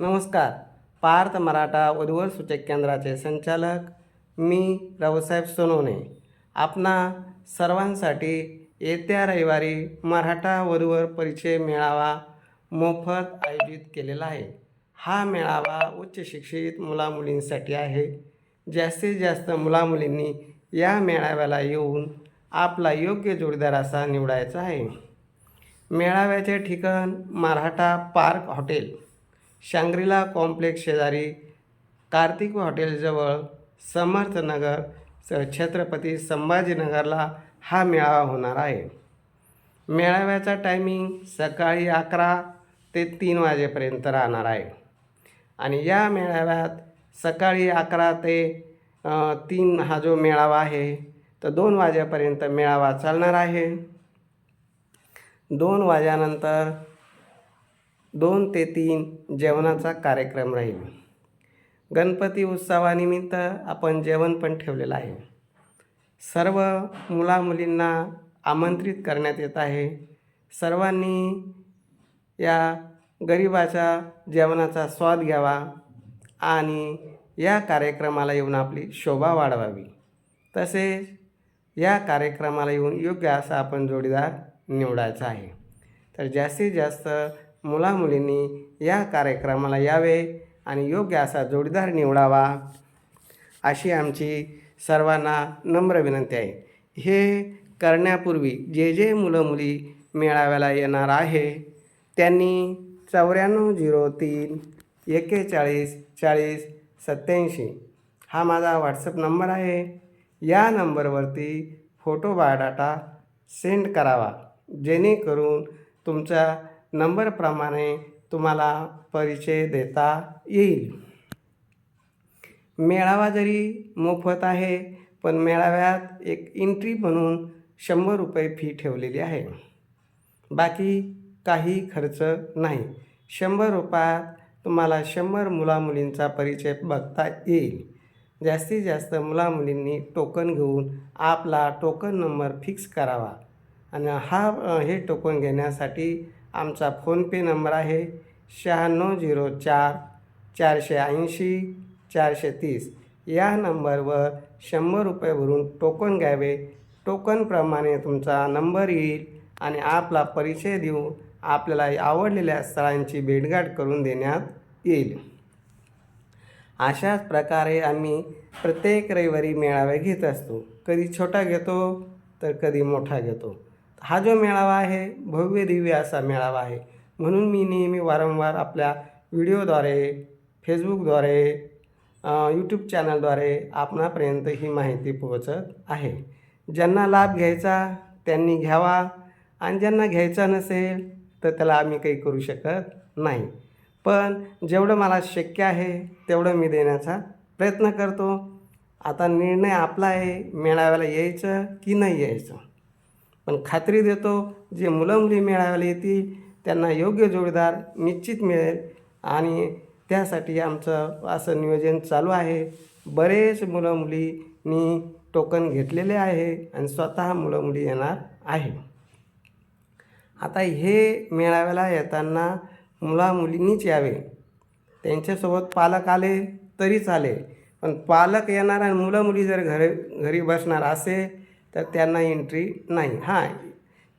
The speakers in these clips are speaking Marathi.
नमस्कार. पार्थ मराठा वधूवर सूचक केंद्राचे संचालक मी रावसाहेब सोनवणे. आपणा सर्वांसाठी येत्या रविवारी मराठा वधूवर परिचय मेळावा मोफत आयोजित केलेला आहे. हा मेळावा उच्च शिक्षित मुलामुलींसाठी आहे. जास्तीत जास्त मुलामुलींनी या मेळाव्याला येऊन आपला योग्य जोडीदार असा निवडायचा आहे. मेळाव्याचे ठिकाण Maratha park hotel. Shangri-La complex शेजारी कार्तिक हॉटेलजवळ समर्थनगर स छत्रपती संभाजीनगरला हा मेळावा होणार आहे. मेळाव्याचा टायमिंग सकाळी अकरा ते तीन वाजेपर्यंत राहणार आहे. आणि या मेळाव्यात सकाळी अकरा ते तीन हा जो मेळावा आहे तर दोन वाजेपर्यंत मेळावा चालणार आहे. दोन वाजेनंतर दोन ते तीन जेवणाचा कार्यक्रम राहील. गणपती उत्सवानिमित्त आपण जेवण पण ठेवलेलं आहे. सर्व मुलामुलींना आमंत्रित करण्यात येत आहे. सर्वांनी या गरिबाच्या जेवणाचा स्वाद घ्यावा आणि या कार्यक्रमाला येऊन आपली शोभा वाढवावी. तसेच या कार्यक्रमाला येऊन योग्य असा आपण जोडीदार निवडायचा आहे. तर जास्तीत जास्त मुलामुलींनी या कार्यक्रमाला यावे आणि योग्य असा जोडीदार निवडावा अशी आमची सर्वांना नम्र विनंती आहे. हे करण्यापूर्वी जे जे मुलं मुली मेळाव्याला येणार आहे त्यांनी चौऱ्याण्णव झिरो तीन एक्केचाळीस चाळीस सत्याऐंशी हा माझा व्हॉट्सअप नंबर आहे. या नंबरवरती फोटो बायोडाटा सेंड करावा जेणेकरून तुमचा नंबरप्रमाणे तुम्हाला परिचय देता येईल. मेळावा जरी मोफत आहे पण मेळाव्यात एक एंट्री म्हणून शंभर रुपये फी ठेवलेली आहे. बाकी काही खर्च नाही. शंभर रुपयात तुम्हाला शंभर मुलामुलींचा परिचय बघता येईल. जास्तीत जास्त मुलामुलींनी टोकन घेऊन आपला टोकन नंबर फिक्स करावा. आणि हा हे टोकन घेण्यासाठी आमचा फोनपे नंबर आहे शहाण्णव झिरो चार चारशे ऐंशी चारशे तीस. या नंबरवर शंभर रुपये भरून टोकन घ्यावे. टोकनप्रमाणे तुमचा नंबर येईल आणि आपला परिचय देऊन आपल्याला आवडलेल्या स्थळांची भेटघाट करून देण्यात येईल. अशाच प्रकारे आम्ही प्रत्येक रविवारी मेळावे घेत असतो. कधी छोटा घेतो तर कधी मोठा घेतो. हा जो मेळावा आहे भव्य दिव्य असा मेळावा आहे. म्हणून मी नेहमी वारंवार आपल्या व्हिडिओद्वारे फेसबुकद्वारे यूट्यूब चॅनलद्वारे आपणापर्यंत ही माहिती पोहोचत आहे. ज्यांना लाभ घ्यायचा त्यांनी घ्यावा. आणि ज्यांना घ्यायचा नसेल तर त्याला आम्ही काही करू शकत नाही. पण जेवढं मला शक्य आहे तेवढं मी देण्याचा प्रयत्न करतो. आता निर्णय आपला आहे मेळाव्याला यायचं की नाही यायचं? पण खात्री देतो जे मुलं मुली मेळाव्याला येतील त्यांना योग्य जोडीदार निश्चित मिळेल. आणि त्यासाठी आमचं असं नियोजन चालू आहे. बरेच मुलं मुलींनी टोकन घेतलेले आहे आणि स्वतः मुलं मुली येणार आहे. आता हे मेळाव्याला येताना मुला मुलींनीच यावे. त्यांच्यासोबत पालक आले तरी चालेल. पण पालक येणार आणि मुलं मुली जर घर घरी बसणार असेल तर त्यांना एंट्री नाही. हां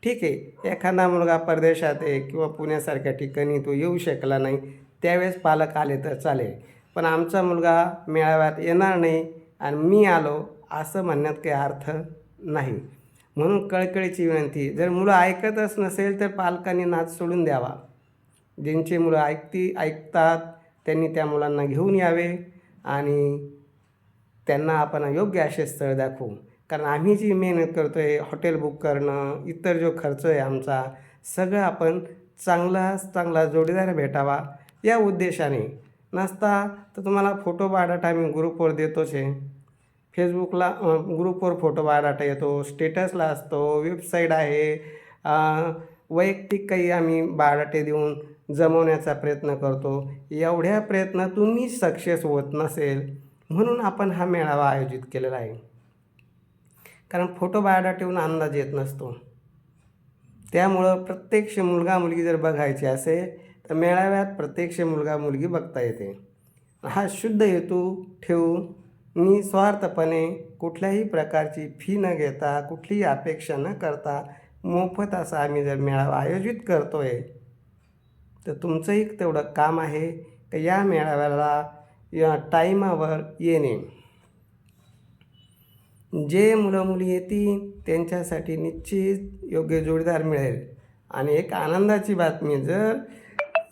ठीक आहे. एखादा मुलगा परदेशात आहे किंवा पुण्यासारख्या ठिकाणी तो येऊ शकला नाही त्यावेळेस पालक आले तर चालेल. पण आमचा मुलगा मेळाव्यात येणार नाही आणि मी आलो असं म्हणण्यात काही अर्थ नाही. म्हणून कळकळीची विनंती जर मुलं ऐकतच नसेल तर पालकांनी नाच सोडून द्यावा. ज्यांची मुलं ऐकती ऐकतात त्यांनी त्या मुलांना घेऊन यावे आणि त्यांना आपण योग्य असे स्थळ दाखवू. कारण आम्ही जी मेहनत करतो आहे हॉटेल बुक करणं इतर जो खर्च आहे आमचा सगळं आपण चांगला चांगला जोडीदार भेटावा या उद्देशाने. नसता तर तुम्हाला फोटो बायोडाटा आम्ही ग्रुपवर देतोच आहे. फेसबुकला ग्रुपवर फोटो बायोडाटा येतो स्टेटसला असतो वेबसाईट आहे. वैयक्तिक काही आम्ही बायोडाटे देऊन जमवण्याचा प्रयत्न करतो. एवढ्या प्रयत्नातूनही सक्सेस होत नसेल म्हणून आपण हा मेळावा आयोजित केलेला आहे. कारण फोटो बायोडाटेहून अंदाज येत नसतो. त्यामुळं प्रत्यक्ष मुलगा मुलगी जर बघायची असेल तर मेळाव्यात प्रत्यक्ष मुलगा मुलगी बघता येते. हा शुद्ध हेतू ठेवून मी स्वार्थपणे कुठल्याही प्रकारची फी न घेता कुठलीही अपेक्षा न करता मोफत असा आम्ही जर मेळावा आयोजित करतो आहे तर तुमचंही तेवढं काम आहे की या मेळाव्याला या टाईमावर येणे? जे मुलं मुली येतील त्यांच्यासाठी निश्चित योग्य जोडीदार मिळेल. आणि एक आनंदाची बातमी जर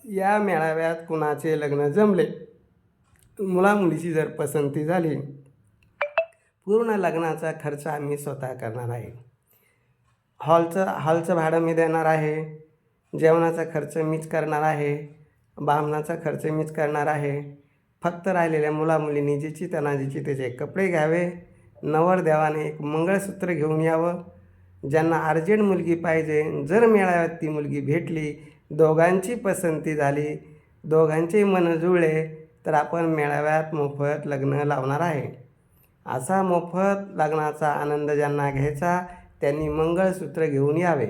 या मेळाव्यात कुणाचे लग्न जमले मुलामुलीची जर पसंती झाली पूर्ण लग्नाचा खर्च आम्ही स्वतः करणार आहे. हॉलचं हॉलचं भाडं मी देणार आहे जेवणाचा खर्च मीच करणार आहे बामणाचा खर्च मीच करणार आहे. फक्त राहिलेल्या मुलामुलींनी जिची त्यांना जिची त्याचे कपडे घ्यावे नवरदेवाने एक मंगळसूत्र घेऊन यावं. ज्यांना अर्जंट मुलगी पाहिजे जर मेळाव्यात ती मुलगी भेटली दोघांची पसंती झाली दोघांचे मन जुळले तर आपण मेळाव्यात मोफत लग्न लावणार आहे. असा मोफत लग्नाचा आनंद ज्यांना घ्यायचा त्यांनी मंगळसूत्र घेऊन यावे.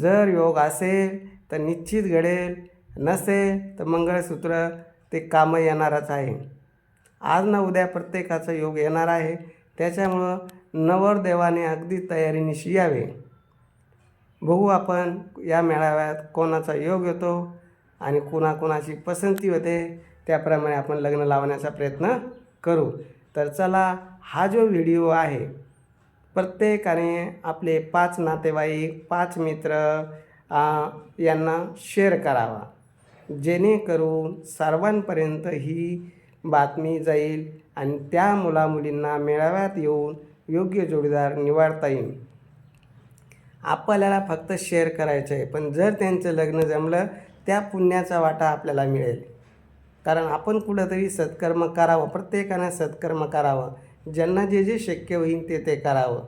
जर योग असेल तर निश्चित घडेल. नसेल तर मंगळसूत्र ते कामं येणारच आहे. आज ना उद्या प्रत्येकाचा योग येणार आहे. त्याच्यामुळं नवरदेवाने अगदी तयारीनिशी यावे. बघू आपण या मेळाव्यात कोणाचा योग येतो आणि कोणाकोणाची पसंती होते त्याप्रमाणे आपण लग्न लावण्याचा प्रयत्न करू. तर चला हा जो व्हिडिओ आहे प्रत्येकाने आपले पाच नातेवाईक पाच मित्र यांना शेअर करावा. जेणेकरून सर्वांपर्यंत ही बातमी जाईल आणि त्या मुलामुलींना मेळाव्यात येऊन योग्य जोडीदार निवडता येईल. आपल्याला फक्त शेअर करायचं आहे. पण जर त्यांचं लग्न जमलं त्या पुण्याचा वाटा आपल्याला मिळेल. कारण आपण कुठंतरी सत्कर्म करावं प्रत्येकानं सत्कर्म करावं. ज्यांना जे जे शक्य होईल ते ते करावं.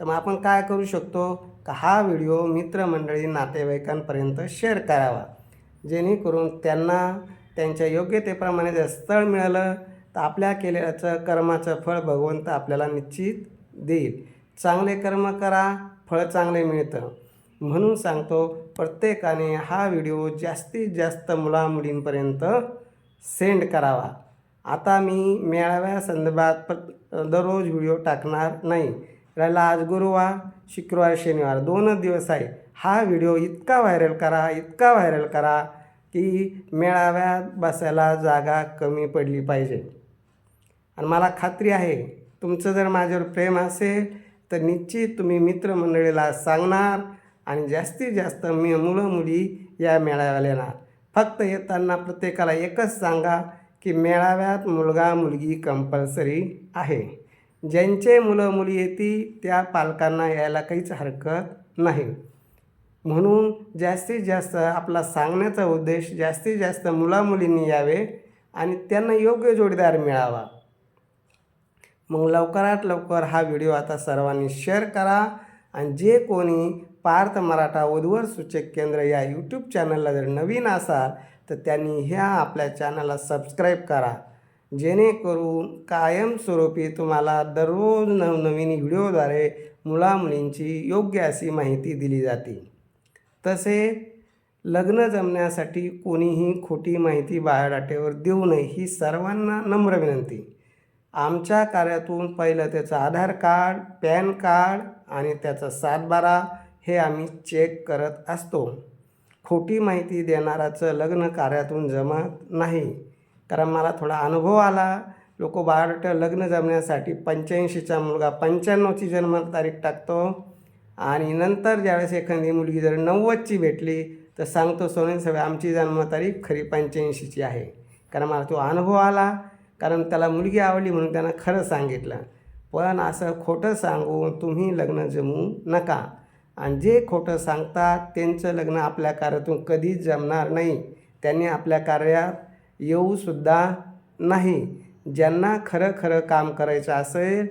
तर मग आपण काय करू शकतो? का हा व्हिडिओ मित्रमंडळी नातेवाईकांपर्यंत शेअर करावा. जेणेकरून त्यांना त्यांच्या योग्यतेप्रमाणे जर स्थळ मिळालं तर आपल्या केलेल्याचं कर्माचं फळ भगवंत आपल्याला निश्चित देईल. चांगले कर्म करा फळ चांगले मिळतं. म्हणून सांगतो प्रत्येकाने हा व्हिडिओ जास्तीत जास्त मुलामुलींपर्यंत सेंड करावा. आता मी मेळाव्या संदर्भात प्र दररोज व्हिडिओ टाकणार नाही. राहिला आज गुरुवार शुक्रवार शनिवार दोनच दिवस आहे. हा व्हिडिओ इतका व्हायरल करा इतका व्हायरल करा की मेळाव्यात बसायला जागा कमी पडली पाहिजे. आणि मला खात्री आहे तुमचं जर माझ्यावर प्रेम असेल तर निश्चित तुम्ही मित्रमंडळीला सांगणार आणि जास्तीत जास्त मी मुलं मुली या मेळाव्याला येणार. फक्त येताना प्रत्येकाला एकच सांगा की मेळाव्यात मुलगा मुलगी कंपल्सरी आहे. ज्यांचे मुलं मुली येतील त्या पालकांना यायला काहीच हरकत नाही. म्हणून जास्तीत जास्त आपला सांगण्याचा उद्देश जास्तीत जास्त मुलामुलींनी यावे आणि त्यांना योग्य जोडीदार मिळावा. मग लवकरात लवकर हा व्हिडिओ आता सर्वांनी शेअर करा आणि जे कोणी पार्थ मराठा वधूवर सूचक केंद्र या यूट्यूब चॅनलला जर नवीन असाल तर त्यांनी ह्या आपल्या चॅनलला सबस्क्राईब करा. जेणेकरून कायमस्वरूपी तुम्हाला दररोज नवनवीन व्हिडिओद्वारे मुलामुलींची योग्य अशी माहिती दिली जाते. तसे लग्न जमण्यासाठी कोणीही खोटी माहिती बायोडाटेवर देऊ नये ही सर्वांना नम्र विनंती. आमच्या कार्यातून पहिलं त्याचं आधार कार्ड पॅन कार्ड आणि त्याचा सातबारा हे आम्ही चेक करत असतो. खोटी माहिती देणाराचं लग्न कार्यातून जमत नाही. कारण मला थोडा अनुभव आला लोक बायोडाटा लग्न जमण्यासाठी पंच्याऐंशीचा मुलगा पंच्याण्णवची जन्मतारीख टाकतो. आणि नंतर ज्यावेळेस एखादी मुलगी जर नव्वदची भेटली तर सांगतो सोनेन सगळं आमची जन्मतारीख खरी पंच्याऐंशीची आहे. कारण मला तो अनुभव आला कारण त्याला मुलगी आवडली म्हणून त्यानं खरं सांगितलं. पण असं खोटं सांगून तुम्ही लग्न जमू नका. आणि जे खोटं सांगतात त्यांचं लग्न आपल्या कार्यातून कधीच जमणार नाही. त्यांनी आपल्या कार्यात येऊसुद्धा नाही. ज्यांना खरं खरं काम करायचं असेल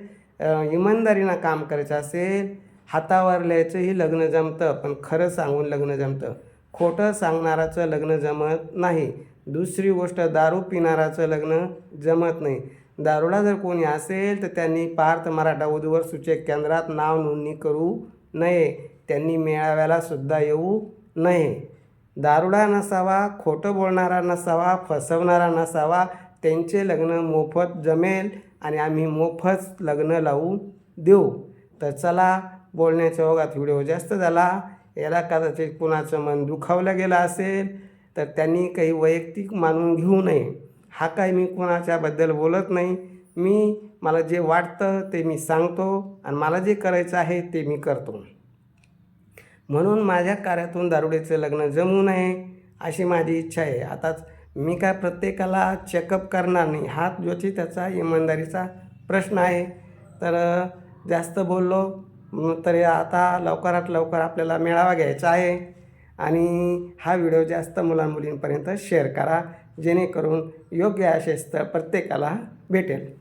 इमानदारीनं काम करायचं असेल हातावर लिहायचंही लग्न जमतं पण खरं सांगून लग्न जमतं. खोटं सांगणाराचं लग्न जमत नाही. दुसरी गोष्ट दारू पिणाराचं लग्न जमत नाही. दारुडा जर कोणी असेल तर त्यांनी पार्थ मराठा वधूवर सूचक केंद्रात नाव नोंदणी करू नये. त्यांनी मेळाव्याला सुद्धा येऊ नये. दारुडा नसावा खोटं बोलणारा नसावा फसवणारा नसावा त्यांचे लग्न मोफत जमेल आणि आम्ही मोफत लग्न लावून देऊ. तर चला बोलण्याच्या ओघात व्हिडिओ जास्त झाला. याला कदाचित कुणाचं मन दुखावलं गेलं असेल तर त्यांनी काही वैयक्तिक मानून घेऊ नये. हा काय मी कुणाच्याबद्दल बोलत नाही. मी मला जे वाटतं ते मी सांगतो आणि मला जे करायचं आहे ते मी करतो. म्हणून माझ्या कार्यातून दारुडेचं लग्न जमू नये अशी माझी इच्छा आहे. आताच मी काय प्रत्येकाला चेकअप करणार नाही हा ज्योची त्याचा इमानदारीचा प्रश्न आहे. तर जास्त बोललो. म्हणून तरी आता लवकरात लवकर आपल्याला मेळावा घ्यायचा आहे. आणि हा व्हिडिओ जास्त मुलांमुलींपर्यंत शेअर करा जेणेकरून योग्य असे स्थळ प्रत्येकाला भेटेल.